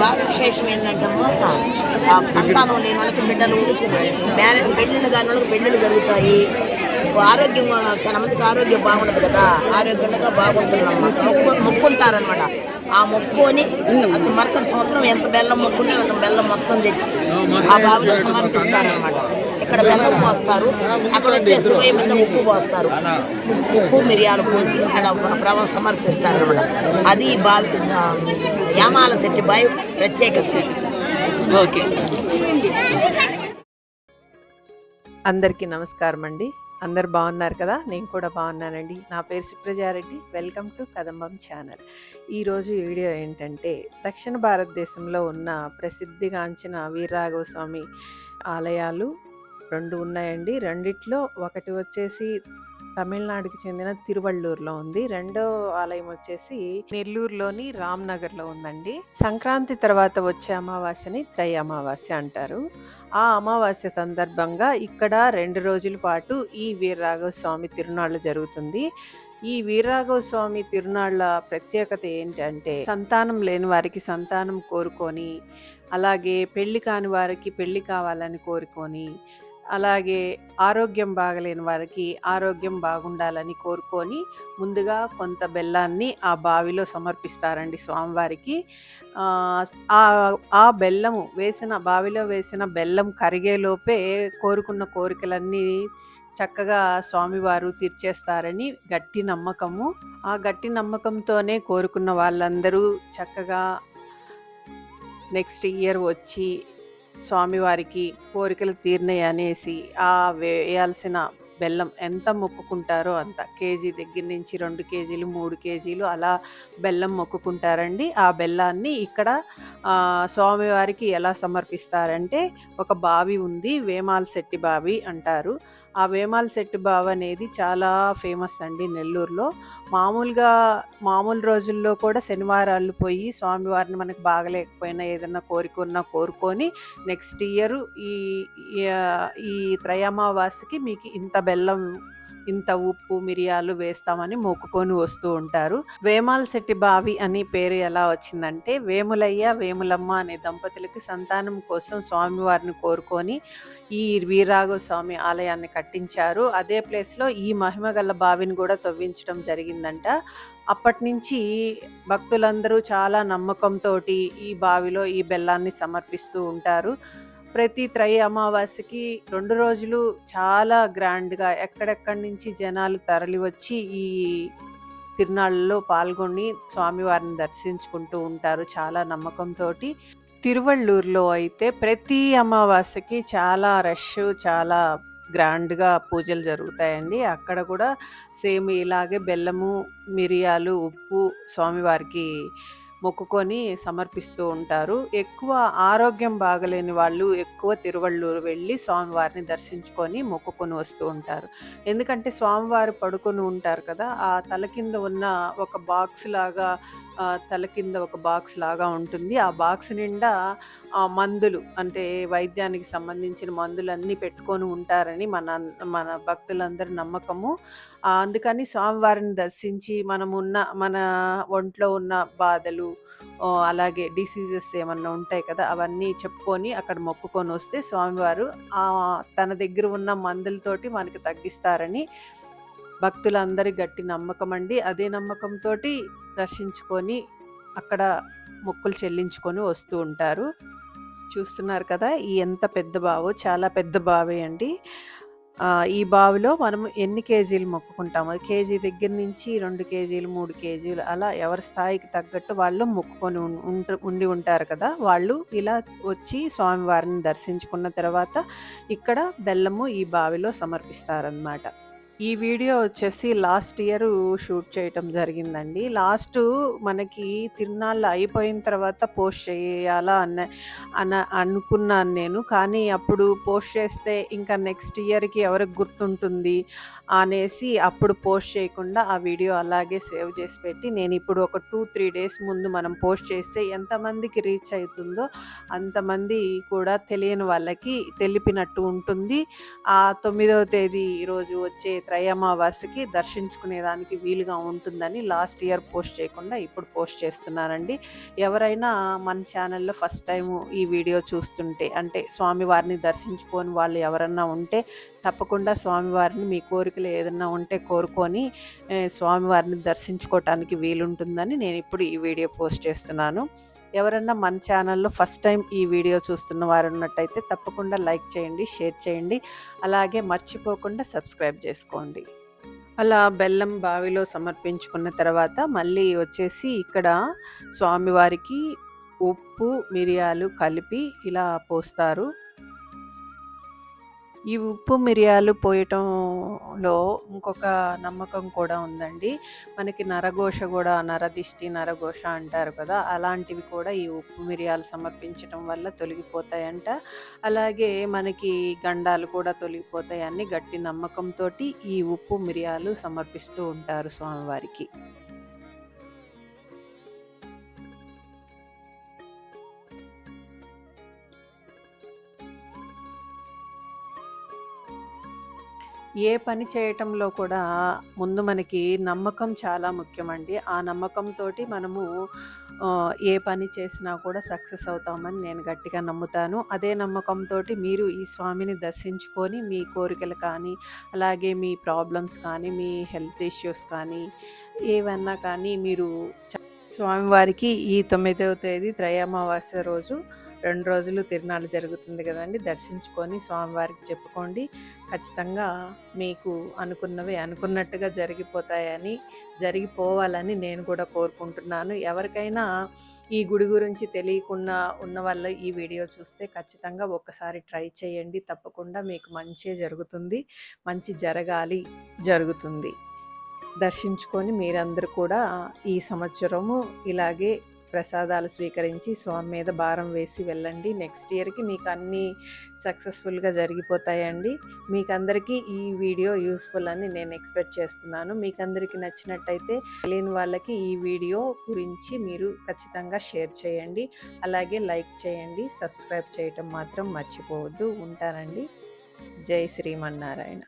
బాగా విశేషం ఏంటంటే సంతానం లేని వాళ్ళకి బిడ్డలు మ్యారేజ్ పెళ్ళిళ్ళు కాని వాళ్ళకి పెళ్ళిళ్ళు జరుగుతాయి. ఆరోగ్యం చాలా మందికి ఆరోగ్యం బాగుండదు కదా. ఆరోగ్యంగా బాగుంటుందన్నమాట మొక్కు మొక్కుంటారనమాట ఆ మొక్కుని అది మరుసటి సంవత్సరం ఎంత బెల్లం మొక్కుంటే అంత బెల్లం మొత్తం తెచ్చి ఆ బావిలో సమర్పిస్తారనమాట ఇక్కడ బెల్లం పోస్తారు. అక్కడ వచ్చేసి పోయి మీద ఉప్పు పోస్తారు. ఉప్పు మిరియాలు పోసి అక్కడ ప్రభావం సమర్పిస్తారనమాట అది ఈ శ్యామాల శెట్టి బాయ్ ప్రత్యేకత ఓకే. అందరికీ నమస్కారం అండి. అందరు బాగున్నారు కదా? నేను కూడా బాగున్నానండి. నా పేరు Supraja Reddy. Welcome to Kadambam channel. ఈరోజు వీడియో ఏంటంటే దక్షిణ భారతదేశంలో ఉన్న ప్రసిద్ధిగాంచిన వీరరాఘవ స్వామి ఆలయాలు రెండు ఉన్నాయండి. రెండిట్లో ఒకటి వచ్చేసి తమిళనాడుకి చెందిన తిరువళ్ళూరులో ఉంది. రెండో ఆలయం వచ్చేసి నెల్లూరులోని రామ్నగర్లో ఉందండి. సంక్రాంతి తర్వాత వచ్చే అమావాస్యని త్రై అమావాస్య అంటారు. ఆ అమావాస్య సందర్భంగా ఇక్కడ రెండు రోజుల పాటు ఈ వీరరాఘవ స్వామి తిరునాళ్ళు జరుగుతుంది. ఈ వీరరాఘవ స్వామి తిరునాళ్ళ ప్రత్యేకత ఏంటంటే సంతానం లేని వారికి సంతానం కోరుకొని అలాగే పెళ్ళి కాని వారికి పెళ్ళి కావాలని కోరుకొని అలాగే ఆరోగ్యం బాగలేని వారికి ఆరోగ్యం బాగుండాలని కోరుకొని ముందుగా కొంత బెల్లాన్ని ఆ బావిలో సమర్పిస్తారండి స్వామివారికి. ఆ, ఆ బెల్లము వేసిన బావిలో వేసిన బెల్లం కరిగేలోపే కోరుకున్న కోరికలన్నీ చక్కగా స్వామివారు తీర్చేస్తారని గట్టి నమ్మకము. ఆ గట్టి నమ్మకంతోనే కోరుకున్న వాళ్ళందరూ చక్కగా నెక్స్ట్ ఇయర్ వచ్చి స్వామివారికి కోరికలు తీరినాయి అనేసి ఆ వేయాల్సిన బెల్లం ఎంత మొక్కుకుంటారో అంత కేజీ దగ్గర నుంచి రెండు కేజీలు మూడు కేజీలు అలా బెల్లం మొక్కుకుంటారండి. ఆ బెల్లాన్ని ఇక్కడ స్వామివారికి ఎలా సమర్పిస్తారంటే ఒక బావి ఉంది వేమాల్ శెట్టి బావి అంటారు. ఆ వేమాల్ సెట్ బావ అనేది చాలా ఫేమస్ అండి నెల్లూరులో. మామూలుగా మామూలు రోజుల్లో కూడా శనివారాలు పోయి స్వామివారిని మనకు బాగలేకపోయినా ఏదైనా కోరిక ఉన్నా కోరుకొని నెక్స్ట్ ఇయర్ ఈ ఈ- ఈ త్రయమావాసికి మీకు ఇంత బెల్లం ఇంత ఉప్పు మిరియాలు వేస్తామని మొక్కుకొని వస్తూ ఉంటారు. వేమాల శెట్టి బావి అని పేరు ఎలా వచ్చిందంటే వేములయ్య వేములమ్మ అనే దంపతులకి సంతానం కోసం స్వామివారిని కోరుకొని ఈ వీరాఘవ స్వామి ఆలయాన్ని కట్టించారు. అదే ప్లేస్లో ఈ మహిమగల బావిని కూడా తవ్వించడం జరిగిందంట. అప్పటి నుంచి భక్తులందరూ చాలా నమ్మకంతో ఈ బావిలో ఈ బెల్లాన్ని సమర్పిస్తూ ఉంటారు. ప్రతి త్రై అమావాస్యకి రెండు రోజులు చాలా గ్రాండ్గా ఎక్కడెక్కడి నుంచి జనాలు తరలి వచ్చి ఈ తిరునాళ్ళలో పాల్గొని స్వామివారిని దర్శించుకుంటూ ఉంటారు చాలా నమ్మకంతో తిరువళ్ళూరులో అయితే ప్రతి అమావాస్యకి చాలా రష్ చాలా గ్రాండ్గా పూజలు జరుగుతాయండి. అక్కడ కూడా సేమ్ ఇలాగే బెల్లము మిరియాలు ఉప్పు స్వామివారికి మొక్కుకొని సమర్పిస్తూ ఉంటారు. ఎక్కువ ఆరోగ్యం బాగలేని వాళ్ళు ఎక్కువ తిరువళ్ళూరు వెళ్ళి స్వామివారిని దర్శించుకొని మొక్కుకొని వస్తూ ఉంటారు. ఎందుకంటే స్వామివారు పడుకొని ఉంటారు కదా ఆ తల కింద ఉన్న ఒక బాక్స్ లాగా తల కింద ఒక బాక్స్ లాగా ఉంటుంది. ఆ బాక్స్ నిండా ఆ, మందులు అంటే వైద్యానికి సంబంధించిన మందులన్నీ పెట్టుకొని ఉంటారని మన మన భక్తులందరి నమ్మకము. ఆ, అందుకని స్వామివారిని దర్శించి మనం ఉన్న మన ఒంట్లో ఉన్న బాధలు ఆ, అలాగే డిసీజెస్ ఏమన్నా ఉంటాయి కదా అవన్నీ చెప్పుకొని అక్కడ మొక్కుకొని వస్తే స్వామివారు ఆ, తన దగ్గర ఉన్న మందులతోటి మనకి తగ్గిస్తారని భక్తులందరి గట్టి నమ్మకం అండి. అదే నమ్మకంతో దర్శించుకొని అక్కడ మొక్కులు చెల్లించుకొని వస్తూ ఉంటారు. చూస్తున్నారు కదా ఈ ఎంత పెద్ద బావో చాలా పెద్ద బావే అండి. ఈ బావిలో మనం ఎన్ని కేజీలు మొక్కుకుంటాము? కేజీ దగ్గర నుంచి రెండు కేజీలు మూడు కేజీలు అలా ఎవరి స్థాయికి తగ్గట్టు వాళ్ళు మొక్కుకొని ఉం- ఉండి ఉంటారు కదా? వాళ్ళు ఇలా వచ్చి స్వామివారిని దర్శించుకున్న తర్వాత ఇక్కడ బెల్లము ఈ బావిలో సమర్పిస్తారనమాట ఈ వీడియో వచ్చేసి లాస్ట్ ఇయర్ షూట్ చేయటం జరిగిందండి. లాస్ట్ మనకి తిరునాళ్ళు అయిపోయిన తర్వాత పోస్ట్ చేయాలా అన్న అన అనుకున్నాను నేను. కానీ అప్పుడు పోస్ట్ చేస్తే ఇంకా నెక్స్ట్ ఇయర్కి ఎవరికి గుర్తుంటుంది అనేసి అప్పుడు పోస్ట్ చేయకుండా ఆ వీడియో అలాగే సేవ్ చేసి పెట్టి నేను ఇప్పుడు ఒక టూ త్రీ డేస్ ముందు మనం పోస్ట్ చేస్తే ఎంతమందికి రీచ్ అవుతుందో అంతమంది కూడా తెలియని వాళ్ళకి తెలిపినట్టు ఉంటుంది. ఆ తొమ్మిదవ తేదీ రోజు వచ్చే త్రయమావాస్యకి దర్శించుకునేదానికి వీలుగా ఉంటుందని లాస్ట్ ఇయర్ పోస్ట్ చేయకుండా ఇప్పుడు పోస్ట్ చేస్తున్నానండి ఎవరైనా మన ఛానల్లో ఫస్ట్ టైం ఈ వీడియో చూస్తుంటే అంటే స్వామివారిని దర్శించుకొని వాళ్ళు ఎవరన్నా ఉంటే తప్పకుండా స్వామివారిని మీ కోరికలు ఏదన్నా ఉంటే కోరుకొని స్వామివారిని దర్శించుకోవటానికి వీలుంటుందని నేను ఇప్పుడు ఈ వీడియో పోస్ట్ చేస్తున్నాను. ఎవరన్నా మన ఛానల్లో ఫస్ట్ టైం ఈ వీడియో చూస్తున్న వారు ఉన్నట్టయితే తప్పకుండా లైక్ చేయండి షేర్ చేయండి. అలాగే మర్చిపోకుండా సబ్స్క్రైబ్ చేసుకోండి. అలా బెల్లం బావిలో సమర్పించుకున్న తర్వాత మళ్ళీ వచ్చేసి ఇక్కడ స్వామివారికి ఉప్పు మిరియాలు కలిపి ఇలా పోస్తారు. ఈ ఉప్పు మిరియాలు పోయటంలో ఇంకొక నమ్మకం కూడా ఉందండి. మనకి నరఘోష కూడా నరదిష్టి నరఘోష అంటారు కదా అలాంటివి కూడా ఈ ఉప్పు మిరియాలు సమర్పించటం వల్ల తొలగిపోతాయంట. అలాగే మనకి గండాలు కూడా తొలగిపోతాయని గట్టి నమ్మకంతో ఈ ఉప్పు మిరియాలు సమర్పిస్తూ ఉంటారు స్వామివారికి. ఏ పని చేయటంలో కూడా ముందు మనకి నమ్మకం చాలా ముఖ్యమండి. ఆ నమ్మకంతో మనము ఏ పని చేసినా కూడా సక్సెస్ అవుతామని నేను గట్టిగా నమ్ముతాను. అదే నమ్మకంతో మీరు ఈ స్వామిని దర్శించుకొని మీ కోరికలు కానీ అలాగే మీ ప్రాబ్లమ్స్ కానీ మీ హెల్త్ ఇష్యూస్ కానీ ఏవన్నా కానీ మీరు స్వామివారికి ఈ తొమ్మిదవ తేదీ త్రయామావాస్య రోజు రెండు రోజులు తిరునాళ్ళు జరుగుతుంది కదండి. దర్శించుకొని స్వామివారికి చెప్పుకోండి. ఖచ్చితంగా మీకు అనుకున్నవి అనుకున్నట్టుగా జరిగిపోతాయని జరిగిపోవాలని నేను కూడా కోరుకుంటున్నాను. ఎవరికైనా ఈ గుడి గురించి తెలియకుండా ఉన్న వాళ్ళు ఈ వీడియో చూస్తే ఖచ్చితంగా ఒక్కసారి ట్రై చేయండి. తప్పకుండా మీకు మంచి జరుగుతుంది. మంచి జరగాలి జరుగుతుంది. దర్శించుకొని మీరందరూ కూడా ఈ సంవత్సరము ఇలాగే ప్రసాదాలు స్వీకరించి స్వామి మీద భారం వేసి వెళ్ళండి. నెక్స్ట్ ఇయర్కి మీకు అన్నీ సక్సెస్ఫుల్గా జరిగిపోతాయండి. మీకు అందరికీ ఈ వీడియో యూస్ఫుల్ అని నేను ఎక్స్పెక్ట్ చేస్తున్నాను. మీకు అందరికీ నచ్చినట్టయితే తెలియని వాళ్ళకి ఈ వీడియో గురించి మీరు ఖచ్చితంగా షేర్ చేయండి. అలాగే లైక్ చేయండి. సబ్స్క్రైబ్ చేయటం మాత్రం మర్చిపోవద్దు. ఉంటానండి. జై శ్రీమన్నారాయణ.